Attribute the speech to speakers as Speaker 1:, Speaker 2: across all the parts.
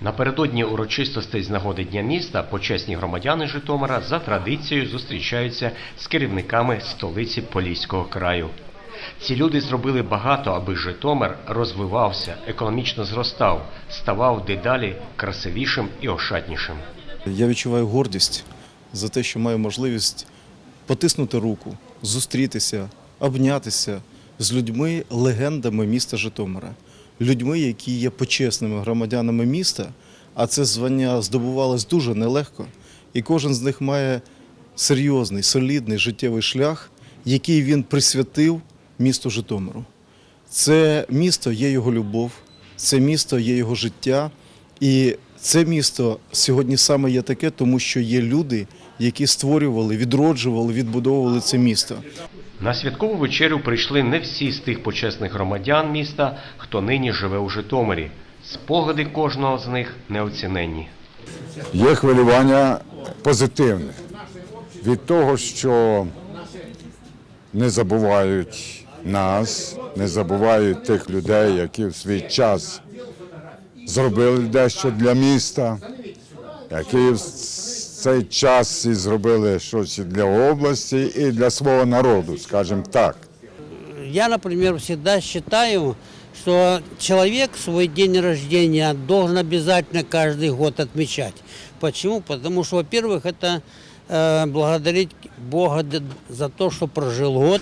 Speaker 1: Напередодні урочистостей з нагоди Дня міста почесні громадяни Житомира за традицією зустрічаються з керівниками столиці Поліського краю. Ці люди зробили багато, аби Житомир розвивався, економічно зростав, ставав дедалі красивішим і ошатнішим.
Speaker 2: Я відчуваю гордість за те, що маю можливість потиснути руку, зустрітися, обнятися з людьми, легендами міста Житомира, людьми, які є почесними громадянами міста, а це звання здобувалось дуже нелегко, і кожен з них має серйозний, солідний життєвий шлях, який він присвятив місту Житомиру. Це місто є його любов, це місто є його життя. І це місто сьогодні саме є таке, тому що є люди, які створювали, відроджували, відбудовували це місто.
Speaker 1: На святкову вечерю прийшли не всі з тих почесних громадян міста, хто нині живе у Житомирі. Спогади кожного з них неоціненні.
Speaker 3: Є хвилювання позитивне від того, що не забувають нас, не забувають тих людей, які в свій час зробили дещо для міста, які цей час і зробили щось і для області, і для свого народу, скажімо так.
Speaker 4: Я, например, всегда считаю, что человек свой день рождения должен обязательно каждый год отмечать. Почему? Потому что, во-первых, это э, благодарить Бога д- за то, что прожил год,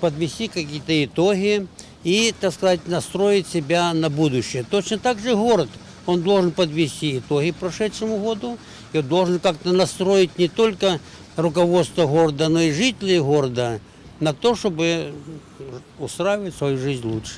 Speaker 4: подвести какие-то итоги и, так сказать, настроить себя на будущее. Точно так же город, он должен подвести итоги прошедшему году и должен как-то настроить не только руководство города, но и жителей города на то, чтобы устраивать свою жизнь лучше.